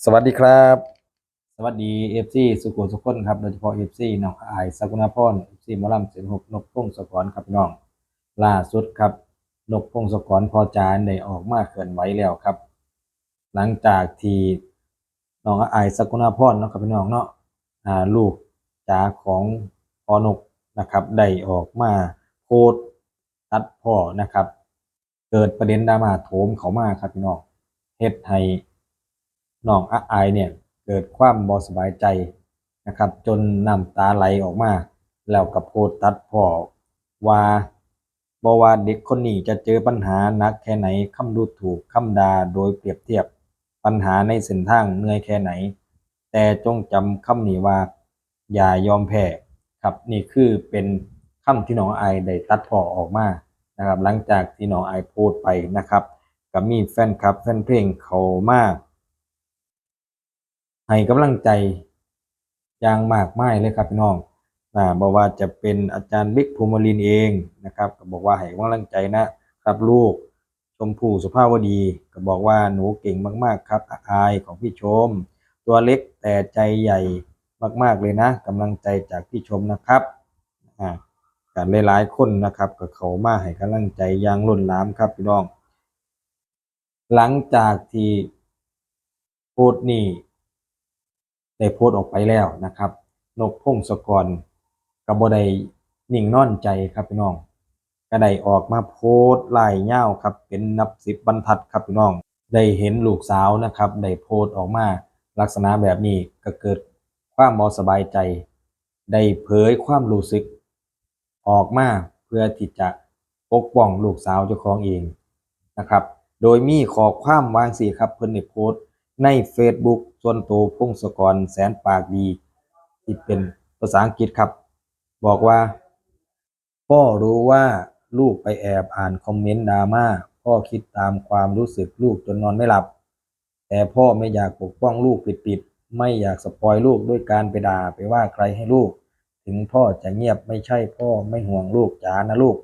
สวัสดีครับ สวัสดีเอฟซีสุโขสุขคนครับโดยเฉพาะเอฟซีน้องอายสกุณาพรเอฟซีมอลำเสียงหกนกพงศกรครับพี่น้อง ล่าสุดครับนกพงศกรพอจานได้ออกมาเคลื่อนไหวแล้วครับ หลังจากที่น้องอายสกุณาพรเนาะครับพี่น้องเนาะอ่าลูกจ๋าของพอนกนะครับได้ออกมาโพสตัดพ่อนะครับ เกิดประเด็นดราม่าโถมเขามาครับพี่น้องเฮ็ดให้ น้องอาอายเนี่ยเกิดความบ่สบายใจนะครับ จนน้ำตาไหลออกมา แล้วกับโพสต์ตัดพ่อว่าบ่ว่าเด็กคนนี้จะเจอปัญหาหนักแค่ไหนคำดูถูกคำด่าโดยเปรียบเทียบปัญหาในเส้นทางเหนื่อยแค่ไหน แต่จงจำคำนี้ว่า อย่ายอมแพ้ครับนี่คือเป็นคำที่น้องไอได้ตัดพ่อออกมานะครับ หลังจากที่น้องไอโพสต์ไปนะครับ ก็มีแฟนคลับแฟนเพลงเขามาก ให้กำลังใจอย่างมากมายเลยครับพี่น้องอ่าบอกว่าจะเป็นอาจารย์บิ๊กภูมิลินเองนะครับ ก็บอกว่าให้กำลังใจนะครับลูกชมพู่สุภาพวดี ก็บอกว่าหนูเก่งมากๆครับอาอายของพี่ชม ตัวเล็กแต่ใจใหญ่มากๆเลยนะกำลังใจจากพี่ชมนะครับอ่าการหลายๆคนนะครับก็เขามาให้กำลังใจอย่างล้นหลามครับพี่น้อง หลังจากที่โพสต์นี้ ได้โพสต์ออกไปแล้วนะครับนกพงศกรก็บ่ได้นิ่งนอนใจครับพี่น้องก็ได้ออกมาโพสต์ไล่ยาครับ เป็นนับสิบบรรทัดครับพี่น้อง ได้เห็นลูกสาวนะครับ ได้โพสต์ออกมาลักษณะแบบนี้ก็เกิดความบ่สบายใจ ได้เผยความรู้สึก ออกมาเพื่อที่จะปกป้องลูกสาวเจ้าของเองนะครับ โดยมีขอความวางสีครับเพิ่นได้โพสต์ ใน Facebook ส่วนตัวพงศกรแสนปากดี ที่เป็นภาษาอังกฤษครับ บอกว่า พ่อรู้ว่าลูกไปแอบอ่านคอมเมนต์ดราม่าพ่อคิดตามความรู้สึกลูกจนนอนไม่หลับ แต่พ่อไม่อยากปกป้องลูกปิดๆไม่อยากสปอยลูกด้วยการไปด่าไปว่าใครให้ลูก ถึงพ่อจะเงียบไม่ใช่พ่อไม่ห่วงลูกจ๋านะลูก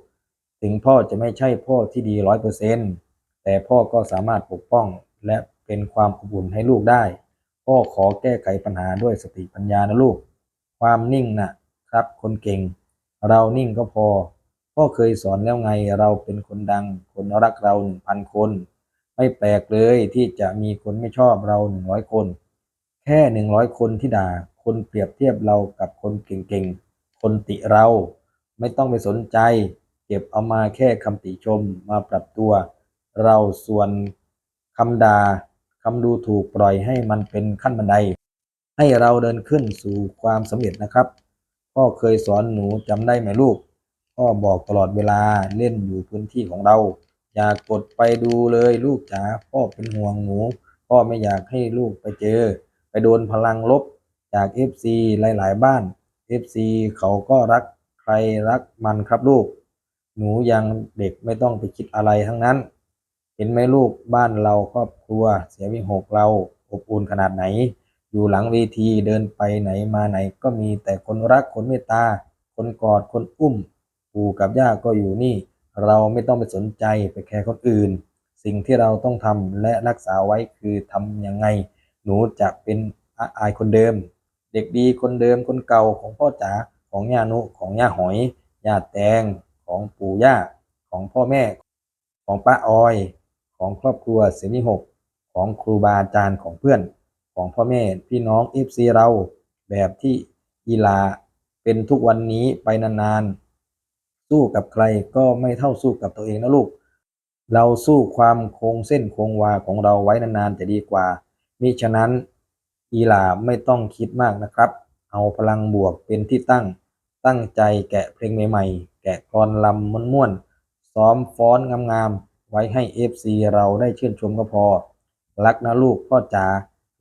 ถึงพ่อจะไม่ใช่พ่อที่ดีร้อยเปอร์เซ็นต์แต่พ่อก็สามารถปกป้องและ เป็นความอบอุ่นให้ลูกได้พ่อขอแก้ไขปัญหาด้วยสติปัญญานะลูก ความนิ่งนะครับ คนเก่ง เรานิ่งก็พอพ่อเคยสอนแล้วไงเราเป็นคนดัง คนรักเราหนึ่งพันคน ไม่แปลกเลยที่จะมีคนไม่ชอบเราหนึ่งร้อยคน แค่หนึ่งร้อยคนที่ด่า คนเปรียบเทียบเรากับคนเก่งๆ คนติเรา ไม่ต้องไปสนใจ เก็บเอามาแค่คำติชมมาปรับตัว เราส่วนคำด่าำดูถูกปล่อยให้มันเป็นขั้นบันได ให้เราเดินขึ้นสู่ความสำเร็จนะครับ พ่อเคยสอนหนูจำได้ไหมลูก พ่อบอกตลอดเวลาเล่นอยู่พื้นที่ของเรา อย่ากกดไปดูเลยลูกจ๋าพ่อเป็นห่วงหนู พ่อไม่อยากให้ลูกไปเจอ ไปโดนพลังลบจาก FC หลาย ๆ บ้าน FC เขาก็รักใครรักมันครับลูก หนูยังเด็กไม่ต้องไปคิดอะไรทั้งนั้น เห็นไหมลูกบ้านเราครอบครัว เสียวิหกเราอบอุ่นขนาดไหน อยู่หลังเวทีเดินไปไหนมาไหน ก็มีแต่คนรักคนเมตตา คนกอดคนอุ้ม ปู่กับย่าก็อยู่นี่ เราไม่ต้องไปสนใจไปแคร์คนอื่น สิ่งที่เราต้องทำและรักษาไว้คือทำยังไง หนูจะเป็นอาอายคนเดิม เด็กดีคนเดิมคนเก่าของพ่อจ๋าของย่านุของย่าหอยย่าแตงของปู่ย่าของพ่อแม่ของป้าออย ของครอบครัวเสนีหกของครูบาอาจารย์ของเพื่อนของพ่อแม่พี่น้องเอฟซีเราแบบที่อีลาเป็นทุกวันนี้ไปนานๆ สู้กับใครก็ไม่เท่าสู้กับตัวเองนะลูก เราสู้ความคงเส้นคงวาของเราไว้นานๆจะดีกว่า มิฉะนั้นอีหลาไม่ต้องคิดมากนะครับ เอาพลังบวกเป็นที่ตั้ง ตั้งใจแกะเพลงใหม่ๆ แกะกลอนลำม่วนๆ ซ้อมฟ้อนงามๆ ไว้ให้ FC เราได้ชื่นชมก็พอ รักนะลูกพ่อจ๋า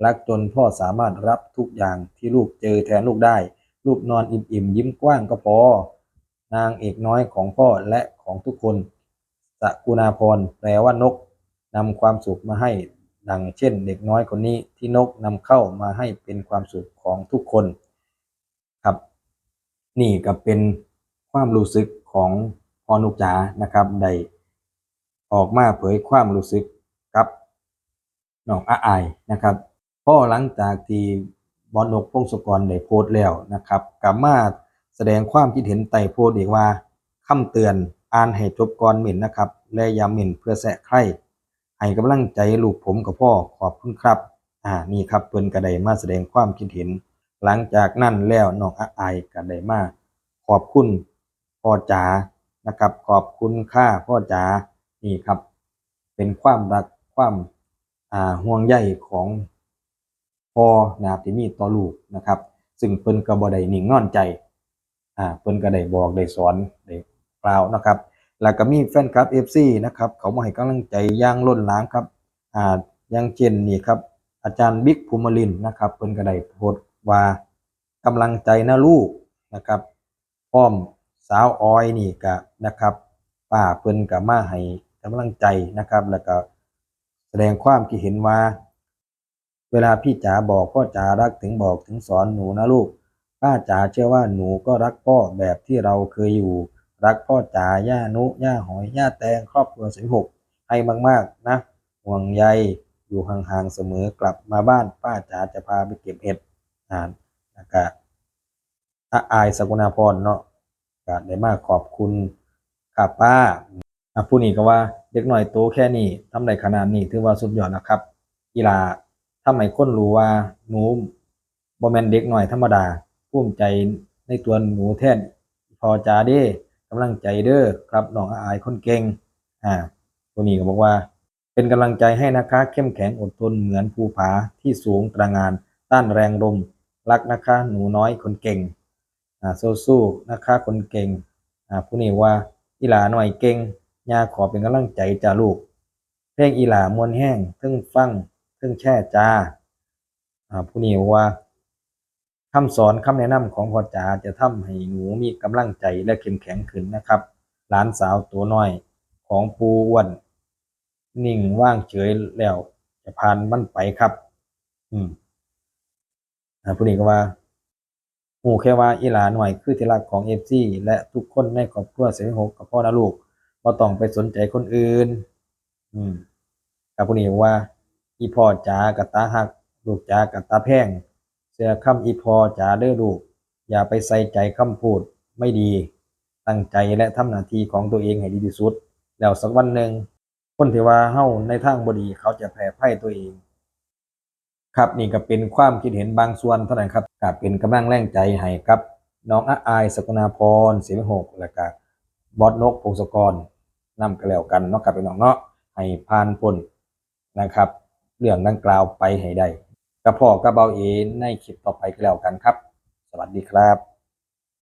รักจนพ่อสามารถรับทุกอย่างที่ลูกเจอแทนลูกได้ ลูกนอนอิ่มๆ ยิ้มกว้างก็พอ นางเอกน้อยของพ่อและของทุกคนสกุณาพรแปลว่านกนำความสุขมาให้ดังเช่น เด็กน้อยคนนี้ที่นกนำเข้ามาให้เป็นความสุขของทุกคน ครับ นี่ก็เป็นความรู้สึกของพอนุกจ๋านะครับได้ ออกมาเผยความรู้สึกกับน้องอาอายนะครับพอหลังจากที่บอลนกพงศกรได้โพสต์แล้วนะครับกลับมาแสดงความคิดเห็นใต้โพสต์อีกว่าคำเตือนอ่านให้จบก่อนหมิ่นนะครับ และยาหมิ่นเพื่อแสะใครให้กำลังใจลูกผมกับพ่อขอบคุณครับ อ่านี่ครับเพิ่นก็ได้มาแสดงความคิดเห็น หลังจากนั้นแล้วน้องอาอายก็ได้มาขอบคุณพ่อจ๋านะครับ ขอบคุณค่าพ่อจ๋า นี่ครับ เป็นความรักความอ่าห่วงใยของพ่อนะครับที่มีต่อลูกนะครับ ซึ่งเพิ่นก็บ่ได้นิ่งนอนใจอ่าเพิ่นก็ได้บอกได้สอนได้กล่าวนะครับ แล้วก็มีแฟนคลับ FC นะครับเขามาให้กำลังใจอย่างล้นหลามครับอ่าอย่างเช่นนี่ครับ อาจารย์บิ๊กภูมิลินนะครับเพิ่นก็ได้โพสต์ว่ากำลังใจนะลูกนะครับพ้อมสาวออยนี่ก็นะครับป้าเพิ่นก็มาให้ กำลังใจนะครับ แล้วก็แสดงความคิดเห็นว่า เวลาพี่จ๋าบอกพ่อจ๋ารักถึงบอกถึงสอนหนูนะลูก ป้าจ๋าเชื่อว่าหนูก็รักพ่อแบบที่เราเคยอยู่ รักพ่อจ๋าย่านุย่าหอยย่าแตงครอบครัวสิบหกให้มากๆนะห่วงใยอยู่ห่างๆเสมอกลับมาบ้านป้าจ๋าจะพาไปเก็บเห็ดอ่านแล้วก็อาอายสกุณาพรเนาะก็ได้มากขอบคุณครับป้า อะผู้นี้ก็ว่าเด็กหน่อยโตแค่นี้ทำได้ขนาดนี้ถือว่าสุดยอดแล้วครับ กีฬาทำให้คนรู้ว่าหนูบ่แม่นเด็กหน่อยธรรมดาภูมิใจในตัวหนูแท้พอจาเด้กำลังใจเด้อครับน้องอายคนเก่งอ่าผู้นี้ก็บอกว่า เป็นกำลังใจให้นะคะ เข้มแข็งอดทนเหมือนภูผาที่สูงตระงาน ต้านแรงลมรักนะคะ หนูน้อยคนเก่งอ่าสู้ๆนะคะคนเก่งอ่าผู้นี้ว่าอีหลาหน่อยเก่ง ยาขอเป็นกำลังใจจ้าลูก เพลงอีหลามวนแห้งเทึ่งฟังเทึ่งแช่จ้าอ่าผู้นี้ว่าคำสอนคำแนะนำของพ่อจ๋าจะทำให้หนูมีกำลังใจและเข้มแข็งขึ้นนะครับ หลานสาวตัวน้อยของปูอ้วน นิ่งว่างเฉยแล้วจะผ่านมันไปครับ อืมอ่าผู้นี้ก็ว่าหูแค่ว่าอีหลาหน่อยคือที่รักของเอฟซีและทุกคนในครอบครัวเสียงหกกับพ่อนะลูก บ่ต้องไปสนใจคนอื่น อืมกับผู้นี้ว่า อีพ่อจ๋ากับตาหัก ลูกจ๋ากับตาแพงเสื้อคำอีพ่อจ๋าเด้อลูก อย่าไปใส่ใจคำพูดไม่ดี ตั้งใจและทำหน้าที่ของตัวเองให้ดีที่สุด แล้วสักวันหนึ่งคนที่ว่าเฮาในทางบดีเขาจะแผ่ไพ่ตัวเอง ครับนี่ก็เป็นความคิดเห็นบางส่วนเท่านั้นครับก็เป็นกำลังแรงใจให้กับ น้องอาอายสกุณาพรเสียงหกแล้วก็บอสนกพงศกร นำกันแล้วกันเนาะกับเป็นน้องเนาะให้ผ่านพ้นนะครับ เรื่องดังกล่าวไปให้ได้กระพ่อกระเบาเอในคลิปต่อไปก็แล้วกันครับ สวัสดีครับ